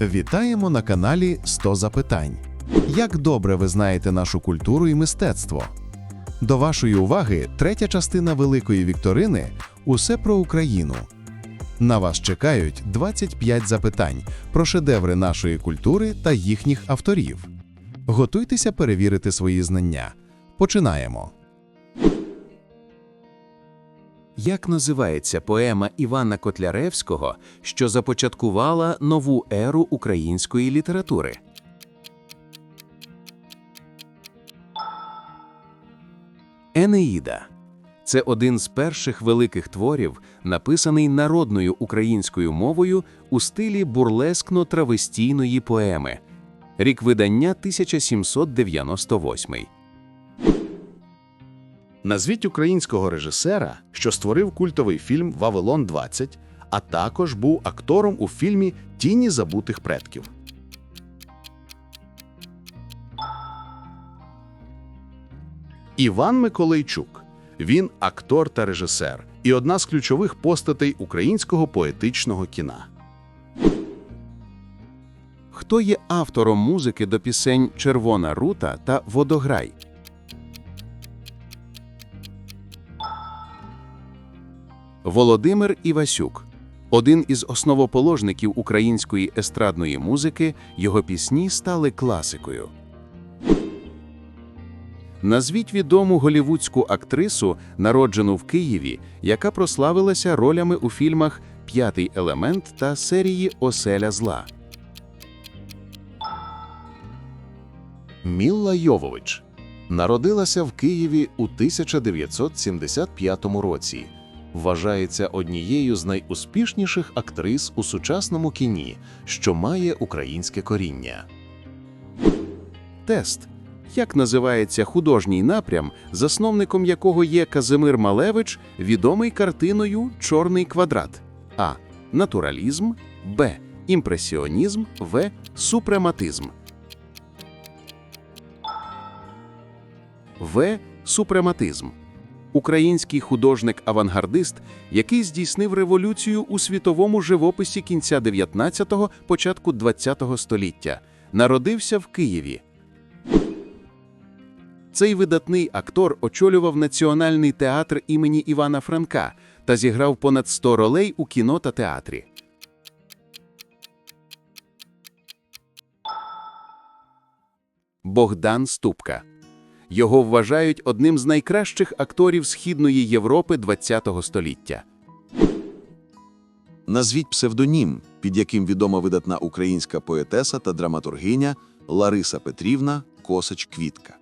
Вітаємо на каналі 100 запитань. Як добре ви знаєте нашу культуру і мистецтво? До вашої уваги третя частина великої вікторини Усе про Україну. На вас чекають 25 запитань про шедеври нашої культури та їхніх авторів. Готуйтеся перевірити свої знання. Починаємо. Як називається поема Івана Котляревського, що започаткувала нову еру української літератури? Енеїда це один з перших великих творів, написаний народною українською мовою у стилі бурлескно-травестійної поеми. Рік видання 1798. Назвіть українського режисера, що створив культовий фільм Вавилон 20, а також був актором у фільмі Тіні забутих предків. Іван Миколайчук. Він актор та режисер і одна з ключових постатей українського поетичного кіна. Хто є автором музики до пісень Червона рута та Водограй? Володимир Івасюк. Один із основоположників української естрадної музики, його пісні стали класикою. Назвіть відому голівудську актрису, народжену в Києві, яка прославилася ролями у фільмах П'ятий елемент та серії Оселя зла. Мілла Йовович народилася в Києві у 1975 році. Вважається однією з найуспішніших актрис у сучасному кіні, що має українське коріння. Тест. Як називається художній напрям, засновником якого є Казимир Малевич, відомий картиною Чорний квадрат? А. Натуралізм, Б. Імпресіонізм, В. Супрематизм. В. Супрематизм. Український художник-авангардист, який здійснив революцію у світовому живописі кінця 19-го, початку 20-го століття, народився в Києві. Цей видатний актор очолював Національний театр імені Івана Франка та зіграв понад 100 ролей у кіно та театрі. Богдан Ступка. Його вважають одним з найкращих акторів Східної Європи ХХ століття. Назвіть псевдонім, під яким відома видатна українська поетеса та драматургиня Лариса Петрівна Косач Квітка.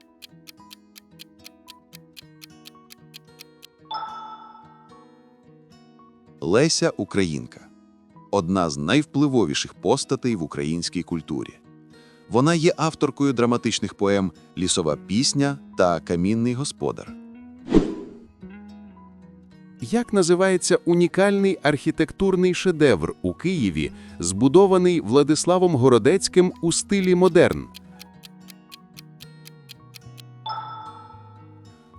Леся Українка одна з найвпливовіших постатей в українській культурі. Вона є авторкою драматичних поем Лісова пісня та Камінний господар. Як називається унікальний архітектурний шедевр у Києві, збудований Владиславом Городецьким у стилі модерн?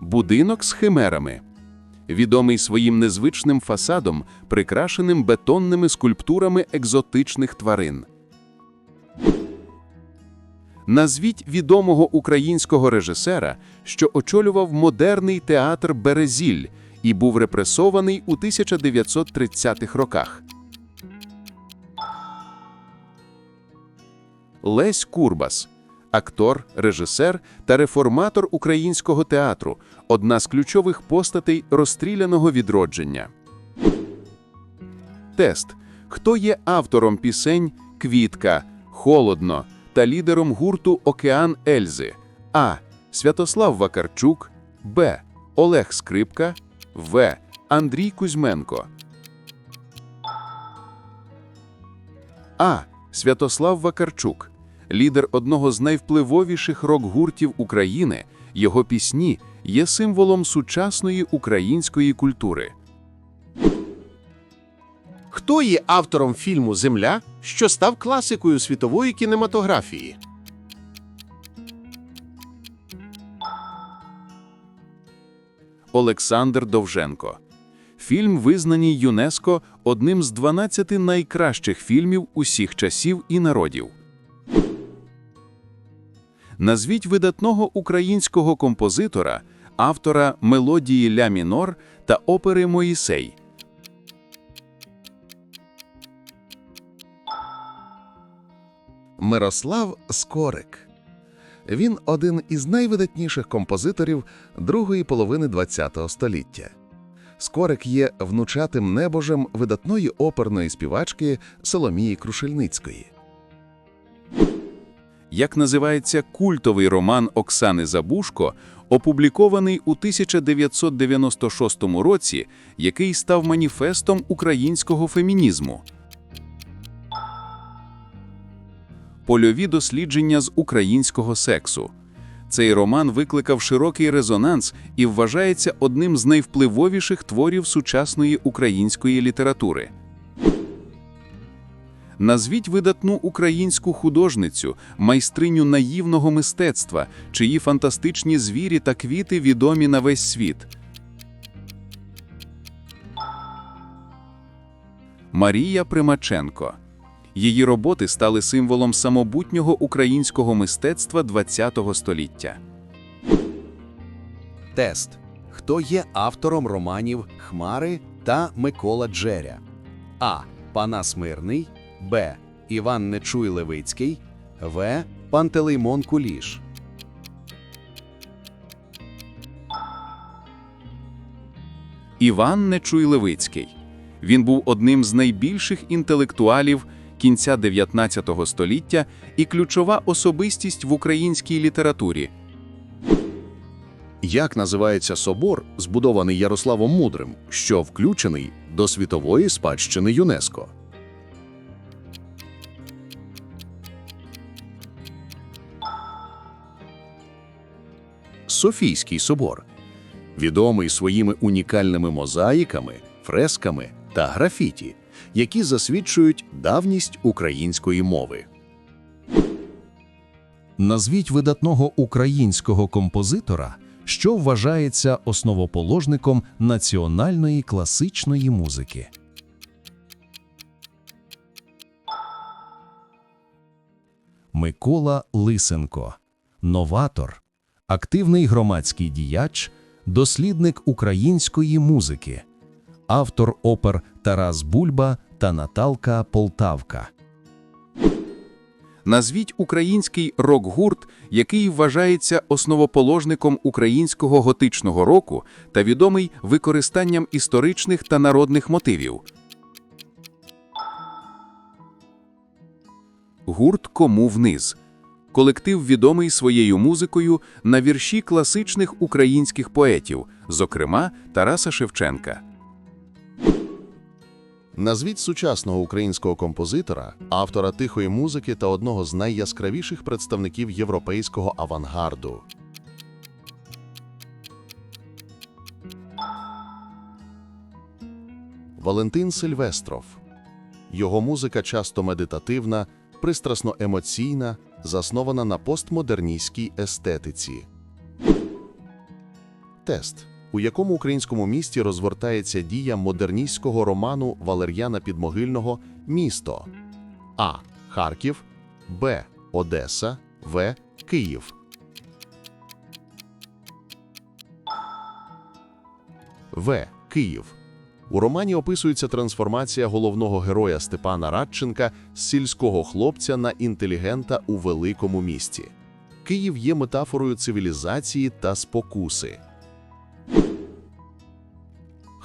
Будинок з химерами. Відомий своїм незвичним фасадом, прикрашеним бетонними скульптурами екзотичних тварин. Назвіть відомого українського режисера, що очолював модерний театр Березіль і був репресований у 1930-х роках. Лесь Курбас актор, режисер та реформатор українського театру, одна з ключових постатей розстріляного відродження. Тест. Хто є автором пісень Квітка, Холодно та лідером гурту Океан Ельзи? А. Святослав Вакарчук, Б. Олег Скрипка, В. Андрій Кузьменко. А. Святослав Вакарчук лідер одного з найвпливовіших рок-гуртів України, його пісні є символом сучасної української культури. Хто є автором фільму Земля, що став класикою світової кінематографії? Олександр Довженко Фільм визнаний ЮНЕСКО одним з 12 найкращих фільмів усіх часів і народів. Назвіть видатного українського композитора, автора мелодії Ля мінор та опери Моїсей. Мирослав Скорик. Він один із найвидатніших композиторів другої половини ХХ століття. Скорик є внучатим небожем видатної оперної співачки Соломії Крушельницької. Як називається культовий роман Оксани Забушко, опублікований у 1996 році, який став маніфестом українського фемінізму. Польові дослідження з українського сексу. Цей роман викликав широкий резонанс і вважається одним з найвпливовіших творів сучасної української літератури. Назвіть видатну українську художницю, майстриню наївного мистецтва, чиї фантастичні звірі та квіти відомі на весь світ. Марія Примаченко. Її роботи стали символом самобутнього українського мистецтва ХХ століття. Тест. Хто є автором романів Хмари та Микола Джеря? А. Панас Мирний, Б. Іван Нечуй Левицький, В. Пантелеймон Куліш. Іван Нечуй-Левицький. Він був одним з найбільших інтелектуалів кінця 19 століття і ключова особистість в українській літературі. Як називається собор, збудований Ярославом Мудрим, що включений до світової спадщини ЮНЕСКО? Софійський собор, відомий своїми унікальними мозаїками, фресками та графіті, які засвідчують давність української мови. Назвіть видатного українського композитора, що вважається основоположником національної класичної музики. Микола Лисенко, новатор, активний громадський діяч, дослідник української музики, автор опер Тарас Бульба та Наталка Полтавка. Назвіть український рок-гурт, який вважається основоположником українського готичного року та відомий використанням історичних та народних мотивів. Гурт Кому вниз. Колектив відомий своєю музикою на вірші класичних українських поетів, зокрема Тараса Шевченка. Назвіть сучасного українського композитора, автора тихої музики та одного з найяскравіших представників європейського авангарду. Валентин Сильвестров. Його музика часто медитативна, пристрасно емоційна, заснована на постмодерністській естетиці. Тест. У якому українському місті розгортається дія модерністського роману Валер'яна Підмогильного «Місто» А. Харків, Б. Одеса, В. Київ. В. Київ. У романі описується трансформація головного героя Степана Радченка з сільського хлопця на інтелігента у великому місті. Київ є метафорою цивілізації та спокуси.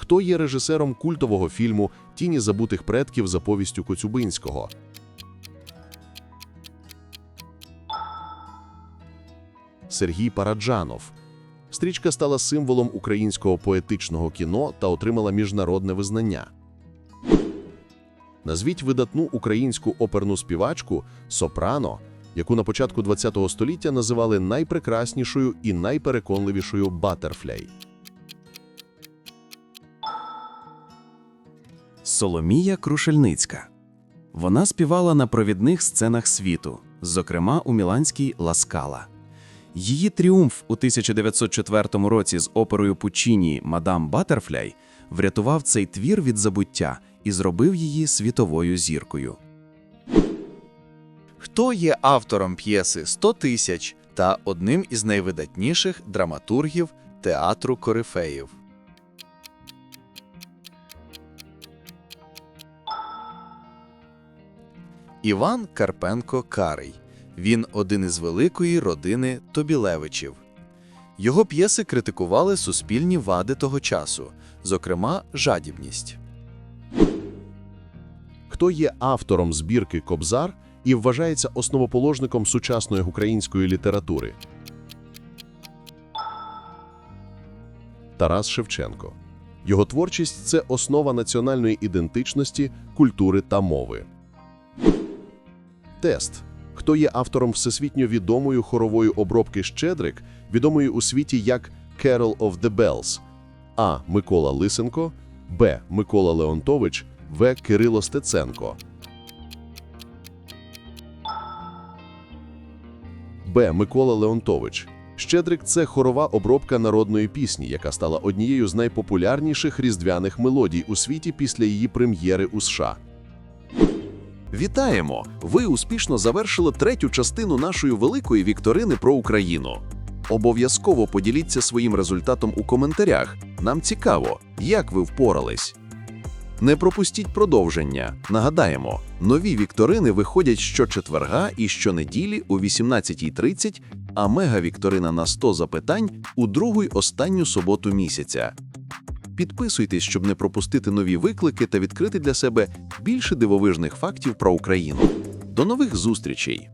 Хто є режисером культового фільму Тіні забутих предків за повістю Коцюбинського? Сергій Параджанов. Стрічка стала символом українського поетичного кіно та отримала міжнародне визнання. Назвіть видатну українську оперну співачку Сопрано, яку на початку ХХ століття називали найпрекраснішою і найпереконливішою Баттерфляй. Соломія Крушельницька. Вона співала на провідних сценах світу, зокрема у міланській Ласкала. Її тріумф у 1904 році з оперою Пучіні Мадам Баттерфляй врятував цей твір від забуття і зробив її світовою зіркою. Хто є автором п'єси «100 тисяч та одним із найвидатніших драматургів театру корифеїв? Іван Карпенко Карий. Він один із великої родини Тобілевичів. Його п'єси критикували суспільні вади того часу, зокрема жадібність. Хто є автором збірки Кобзар і вважається основоположником сучасної української літератури? Тарас Шевченко. Його творчість це основа національної ідентичності, культури та мови. Тест. Хто є автором всесвітньо відомої хорової обробки Щедрик, відомої у світі як Carol of the Bells? А. Микола Лисенко, Б. Микола Леонтович, В. Кирило Стеценко. Б. Микола Леонтович. Щедрик це хорова обробка народної пісні, яка стала однією з найпопулярніших різдвяних мелодій у світі після її прем'єри у США. Вітаємо! Ви успішно завершили третю частину нашої великої вікторини про Україну. Обов'язково поділіться своїм результатом у коментарях. Нам цікаво, як ви впорались. Не пропустіть продовження. Нагадаємо, нові вікторини виходять щочетверга і щонеділі о 18.30, а мега-вікторина на 100 запитань у другу й останню суботу місяця. Підписуйтесь, щоб не пропустити нові виклики та відкрити для себе більше дивовижних фактів про Україну. До нових зустрічей!